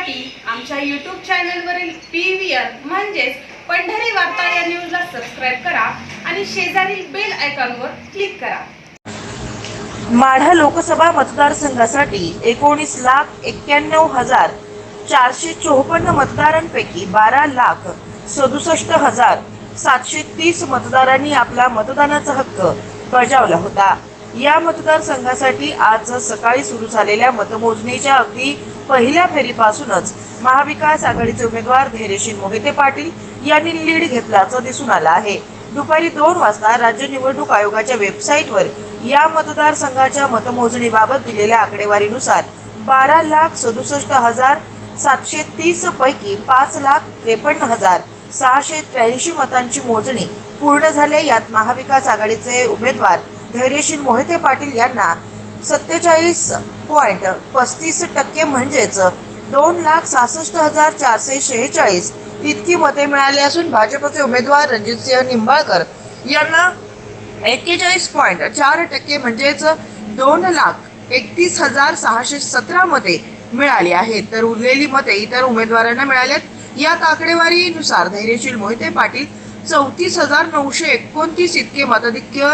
पाहण्यासाठी आमच्या YouTube चॅनलवरील P V म्हणजेच पंढरी वार्ता या न्यूजला सबस्क्राईब करा आणि शेजारील बेल आयकॉनवर क्लिक करा. माढा लोकसभा मतदारसंघासाठी एकोणीस लाख एक्क्याण्णव हजार चारशे चोपन्न मतदारांपैकी बारा लाख सदुसष्ट हजार सातशे तीस मतदारांनी आपला मतदानाचा हक्क बजावला होता. या मतदारसंघासाठी आज सकाळी सुरू झालेल्या मतमोजणीच्या अगदी पहिल्या फेरीपासूनच महाविकास आघाडीचे उमेदवार धैर्यशील मोहिते पाटील यांनी लीड घेतल्याचं दिसून आलं आहे. दुपारी दोन वाजता राज्य निवडणूक आयोगाच्या वेबसाईटवर या मतदारसंघाच्या मतमोजणीबाबत दिलेल्या आकडेवारीनुसार बारा लाख सदुसष्ट हजार सातशे तीस पैकी पाच लाख त्रेपन्न हजार सहाशे त्र्याऐंशी मतांची मोजणी पूर्ण झाले. यात महाविकास आघाडीचे उमेदवार धैर्यशील मोहिते पाटील यांना सत्तेचाळीस पॉईंट पस्तीस टक्के म्हणजेच दोन लाख सहासष्ट हजार चारशे शेहेचाळीस इतकी मते मिळाली असून भाजपचे उमेदवार रणजितसिंह निंबाळकर यांना एक्केचाळीस पॉईंट चार टक्के म्हणजेच दोन लाख एकतीस हजार सहाशे सतरा मते मिळाली आहेत. तर उरलेली मते इतर उमेदवारांना मिळाल्यात यात आकडेवारीनुसार धैर्यशील मोहिते पाटील चौतीस हजार नऊशे एकोणतीस इतके मताधिक्य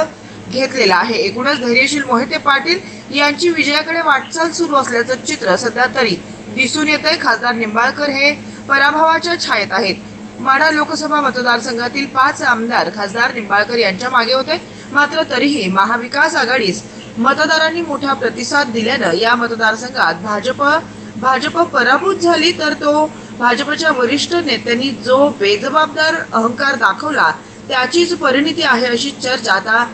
घेतलेला आहे. एकूणच धैर्यशील मोहिते पाटील यांची विजयाकडे वाटचाल सुरू असल्याचं चित्र सध्या तरी दिसून येत आहे खासदार निंबाळकर हे पराभवाच्या छायेत आहेत. माढा लोकसभा मतदारसंघातील पाच आमदार खासदार निंबाळकर यांच्या मागे होते. मात्र तरीही महाविकास आघाडीस मतदारांनी मोठा प्रतिसाद दिल्यानं या मतदारसंघात भाजप भाजप पराभूत झाली तर तो भाजपच्या वरिष्ठ नेत्यांनी जो बेजबाबदार अहंकार दाखवला त्याचीच परिणिती आहे अशी चर्चा आता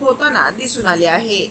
होताना दिसून आले आहे.